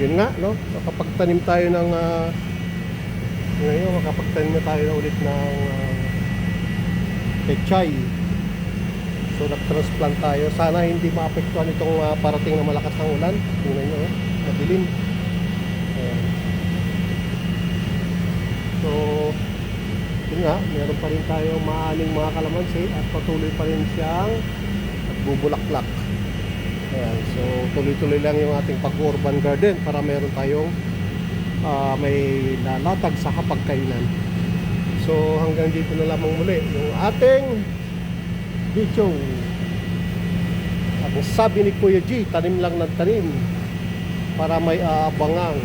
yun nga, no? Makapagtanim tayo ng uh, ngayon, makapagtanim na tayo na ulit ng uh, pechay. So, nag-transplant tayo. Sana hindi maapektuhan itong uh, parating na malakas ng ulan. Tingnan nyo, eh. madilim. So, yun nga, meron pa rin tayong maaning mga kalamansi at patuloy pa rin siyang nagbubulaklak. Ayan, so tuloy-tuloy lang yung ating pag-urban garden para meron tayong ah, may lalatag sa kapagkainan. So hanggang dito na lamang muli yung ating video. Ang sabi ni Kuya G, tanim lang ng tanim para may aabangang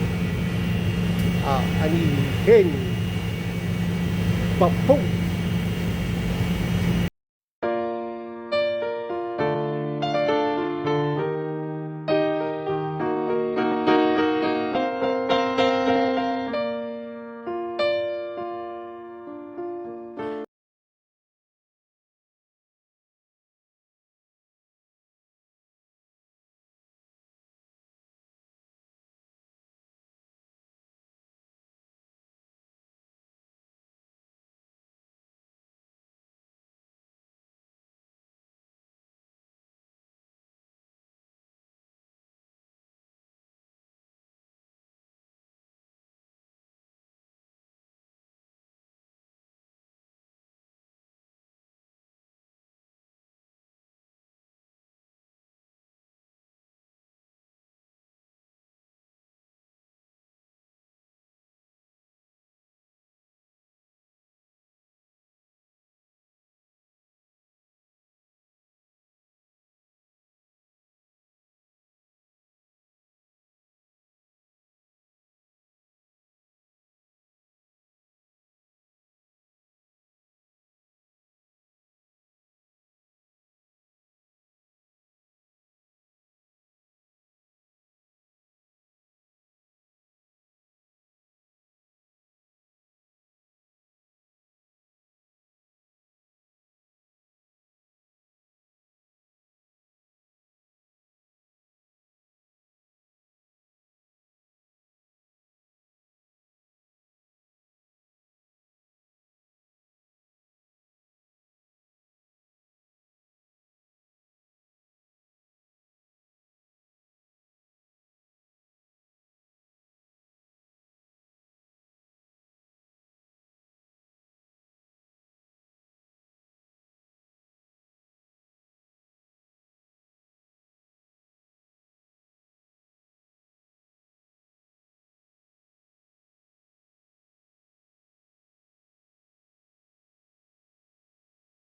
ah, anihin. Papong!